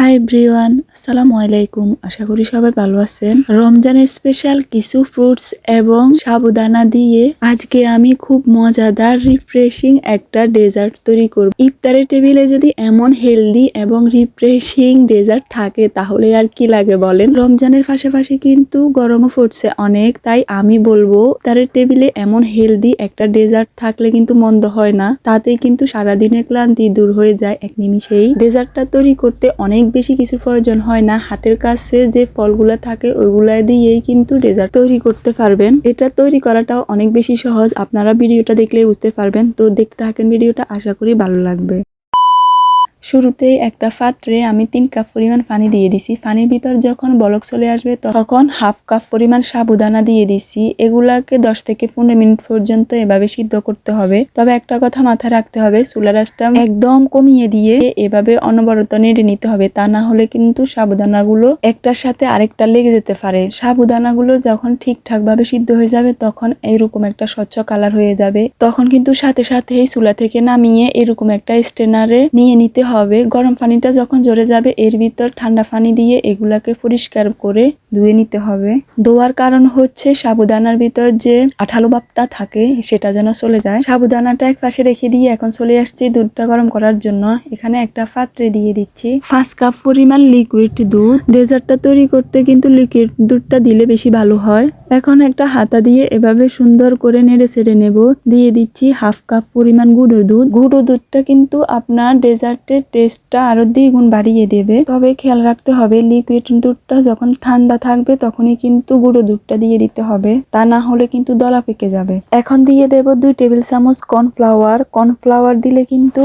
High ব্রিওয়ান, আসসালামু আলাইকুম। আশা করি সবাই ভালো আছেন। রমজানের স্পেশাল কিছু ফ্রুটস এবং সাবুদানা দিয়ে আজকে আমি খুব মজাদার রিফ্রেশিং একটা ডেজার্ট তৈরি করব। ইফতারের টেবিলে যদি এমন হেলদি এবং রিফ্রেশিং ডেজার্ট থাকে, তাহলে আর কি লাগে বলেন? রমজানের পাশাপাশি কিন্তু গরমও পড়ছে অনেক, তাই আমি বলব, ইফতারের টেবিলে এমন হেলদি একটা ডেজার্ট থাকলে কিন্তু মন্দ হয় না। তাতে কিন্তু সারাদিনের ক্লান্তি দূর হয়ে যায়। এক নিমিষেই ডেজার্টটা তৈরি করতে অনেক বেশি কিছুর প্রয়োজন হয় না। হাতের কাছে যে ফলগুলো থাকে, ওইগুলা দিয়েই কিন্তু ডেজার্ট তৈরি করতে পারবেন। এটা তৈরি করাটাও অনেক বেশি সহজ। আপনারা ভিডিওটা দেখলেই বুঝতে পারবেন। তো দেখতে থাকেন ভিডিওটা। আশা করি ভালো লাগবে। শুরুতেই একটা পাত্রে আমি তিন কাপ পরিমাণ পানি দিয়ে দিছি। পানির ভিতর যখন বলক চলে আসবে তখন হাফ কাপ পরিমাণ সাবুদানা দিয়ে দিছি। এগুলাকে দশ থেকে পনেরো মিনিট পর্যন্ত এভাবে সিদ্ধ করতে হবে। তবে একটা কথা মাথায় রাখতে হবে চুলা রাসটা একদম কমিয়ে দিয়ে এভাবে অনবরত নেড়ে নিতে হবে। তা না হলে কিন্তু সাবুদানাগুলো একটার সাথে আরেকটা লেগে যেতে পারে। সাবুদানাগুলো যখন ঠিকঠাক ভাবে সিদ্ধ হয়ে যাবে তখন এরকম একটা স্বচ্ছ কালার হয়ে যাবে। তখন কিন্তু সাথে সাথেই চুলা থেকে নামিয়ে এরকম একটা স্টেনারে নিয়ে নিতে হবে। গরম পানিটা যখন জড়ে যাবে, এর ভিতর ঠান্ডা পানি দিয়ে এগুলাকে পরিষ্কার করে ধুয়ে নিতে হবে। ধোয়ার কারণ হচ্ছে সাবুদানার ভিতর যে আঠালো বাপটা থাকে, সেটা যেন চলে যায়। সাবুদানাটা এক পাশে রেখে দিয়ে এখন চলে আসছি দুধটা গরম করার জন্য। এখানে একটা পাত্রে দিয়ে দিচ্ছি। পাঁচ কাপ পরিমাণ লিকুইড দুধ। ডেজার্টটা তৈরি করতে কিন্তু লিকুইড দুধটা দিলে বেশি ভালো হয়। এখন একটা হাতা দিয়ে এভাবে সুন্দর করে নেড়ে ছেড়ে নেব। দিয়ে দিচ্ছি হাফ কাপ পরিমাণ গুঁড়ো দুধ। গুঁড়ো দুধটা কিন্তু আপনার ডেজার্টের টেস্টটা আরও দ্বিগুণ বাড়িয়ে দেবে। তবে খেয়াল রাখতে হবে লিকুইড দুধটা যখন ঠান্ডা থাকবে তখনই কিন্তু গুঁড়ো দুধটা দিয়ে দিতে হবে। তা না হলে কিন্তু দলা পেকে যাবে। এখন দিয়ে দেব দুই টেবিল চামচ কর্নফ্লাওয়ার কর্নফ্লাওয়ার দিলে কিন্তু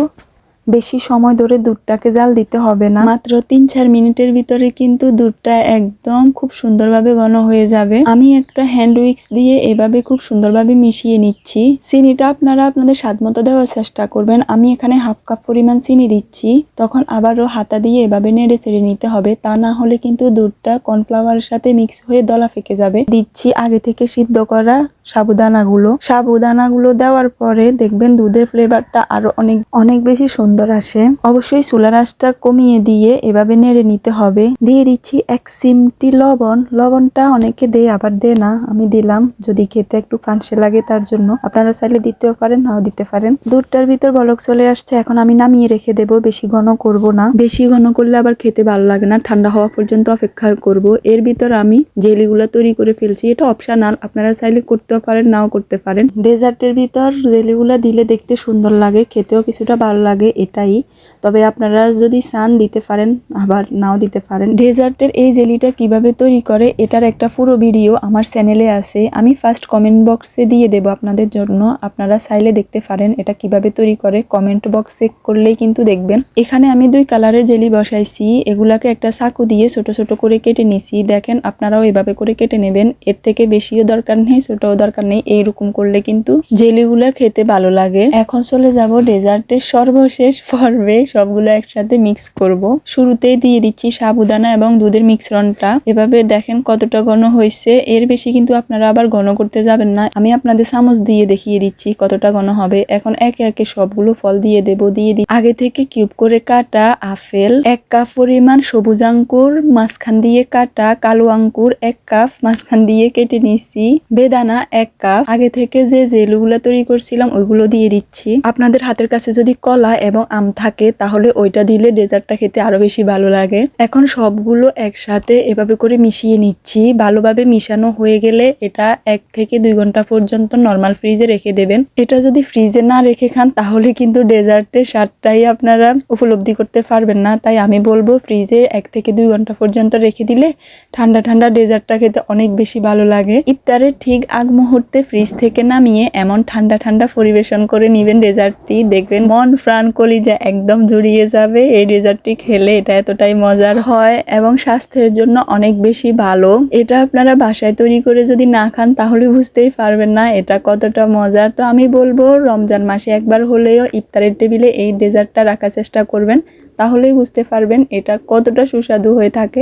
বেশি সময় ধরে দুধটাকে জাল দিতে হবে না। মাত্র তিন চার মিনিটের ভিতরে কিন্তু দুধটা একদম খুব সুন্দরভাবে ঘন হয়ে যাবে। আমি একটা হ্যান্ড উইক্স দিয়ে এভাবে খুব সুন্দরভাবে মিশিয়ে নিচ্ছি। চিনিটা আপনারা আপনাদের স্বাদ মতো দেওয়ার চেষ্টা করবেন। আমি এখানে হাফ কাপ পরিমাণ চিনি দিচ্ছি। তখন আবারও হাতা দিয়ে এভাবে নেড়ে চেড়ে নিতে হবে। তা না হলে কিন্তু দুধটা কর্নফ্লাওয়ারের সাথে মিক্স হয়ে দলা ফেকে যাবে। দিচ্ছি আগে থেকে সিদ্ধ করা সাবুদানাগুলো। সাবুদানাগুলো দেওয়ার পরে দেখবেন দুধের ফ্লেভারটা আরও অনেক অনেক বেশি সুন্দর আসে। অবশ্যই চুলার আঁচটা কমিয়ে দিয়ে এভাবে নেড়ে নিতে হবে। দিয়ে দিচ্ছি এক সিমটি লবণ। লবণটা অনেকে দেয়, আবার দেয় না। আমি দিলাম। যদি খেতে একটু ফানসে লাগে তার জন্য। আপনারা চাইলে দিতেও পারেন, নাও দিতে পারেন। দুধটার ভিতর বলক চলে আসছে। এখন আমি নামিয়ে রেখে দেব। বেশি ঘন করব না। বেশি ঘন করলে আবার খেতে ভালো লাগে না। ঠান্ডা হওয়া পর্যন্ত অপেক্ষা করব। এর ভিতর আমি জেলিগুলো তৈরি করে ফেলছি। এটা অপশনাল। আপনারা চাইলে করতেও পারেন, নাও করতে পারেন। ডেজার্টের ভিতর জেলিগুলা দিলে দেখতে সুন্দর লাগে। খেতেও কিছুটা ভালো লাগে। এটাই। তবে আপনারা যদি সান দিতে পারেন, আবার নাও দিতে পারেন। ডেজার্টের এই জেলিটা কীভাবে তৈরি করে, এটার একটা পুরো ভিডিও আমার চ্যানেলে আছে। আমি ফার্স্ট কমেন্ট বক্সে দিয়ে দেব আপনাদের জন্য। আপনারা চাইলে দেখতে পারেন এটা কীভাবে তৈরি করে। কমেন্ট বক্স চেক করলেই কিন্তু দেখবেন। এখানে আমি দুই কালারের জেলি বসাইছি। এগুলাকে একটা চাকু দিয়ে ছোট ছোট করে কেটে নিছি। দেখেন, আপনারাও এভাবে করে কেটে নেবেন। এর থেকে বেশিও দরকার নেই, ছোটও দরকার নেই। এইরকম করলে কিন্তু জেলিগুলো খেতে ভালো লাগে। এখন চলে যাব ডেজার্টের সর্বশেষ পর্বে সবগুলো একসাথে মিক্স করব। শুরুতেই দিয়ে দিচ্ছি সাবুদানা এবং দুধের মিশ্রণটা। এভাবে দেখেন কতটা ঘন হয়েছে। এর বেশি কিন্তু আপনারা আবার ঘন করতে যাবেন না। আমি আপনাদের চামচ দিয়ে দেখিয়ে দিচ্ছি কতটা ঘন হবে। এখন একে একে সবগুলো ফল দিয়ে দেব, দিয়ে দিই আগে থেকে কিউব করে কাটা আপেল, এক কাপ পরিমাণ সবুজ আঙ্কুর মাঝখান দিয়ে কাটা কালো আঙ্কুর এক কাপ মাঝখান দিয়ে কেটে নিচ্ছি বেদানা, এক কাপ আগে থেকে যে জেলুগুলো তৈরি করছিলাম, ওইগুলো দিয়ে দিচ্ছি। আপনাদের হাতের কাছে যদি কলা এবং আম থাকে, তাহলে ওইটা দিলে ডেজার্টটা খেতে আরও বেশি ভালো লাগে। এখন সবগুলো একসাথে এভাবে করে মিশিয়ে নিচ্ছি। ভালোভাবে মিশানো হয়ে গেলে এটা এক থেকে দুই ঘণ্টা পর্যন্ত নর্মাল ফ্রিজে রেখে দেবেন। এটা যদি ফ্রিজে না রেখে খান, তাহলে কিন্তু ডেজার্টের স্বাদটাই আপনারা উপলব্ধি করতে পারবেন না। তাই আমি বলব ফ্রিজে এক থেকে দুই ঘণ্টা পর্যন্ত রেখে দিলে ঠান্ডা ঠান্ডা ডেজার্টটা খেতে অনেক বেশি ভালো লাগে। ইফতারের ঠিক আগ মুহূর্তে ফ্রিজ থেকে নামিয়ে এমন ঠান্ডা ঠান্ডা পরিবেশন করে নিবেন ডেজার্টটি। দেখবেন মন প্রাণ কলিজা একদম জুড়িয়ে যাবে, এই ডেজার্টটি খেলে এটা এতটাই মজার হয় এবং স্বাস্থ্যের জন্য অনেক বেশি ভালো। এটা আপনারা বাসায় তৈরি করে যদি না খান, তাহলে বুঝতেই পারবেন না এটা কতটা মজার। তো আমি বলব, রমজান মাসে একবার হলেও ইফতারের টেবিলে এই ডেজার্টটা রাখার চেষ্টা করবেন, তাহলেই বুঝতে পারবেন এটা কতটা সুস্বাদু হয়ে থাকে।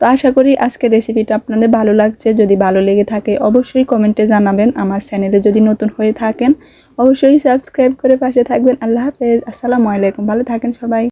তো আশা করি আজকের রেসিপিটা আপনাদের ভালো লাগছে। যদি ভালো লেগে থাকে, অবশ্যই কমেন্টে জানাবেন। আমার চ্যানেলে যদি নতুন হয়ে থাকেন, অবশ্যই সাবস্ক্রাইব করে পাশে থাকবেন। আল্লাহ হাফেজ। আসসালামু আলাইকুম। ভালো থাকেন সবাই।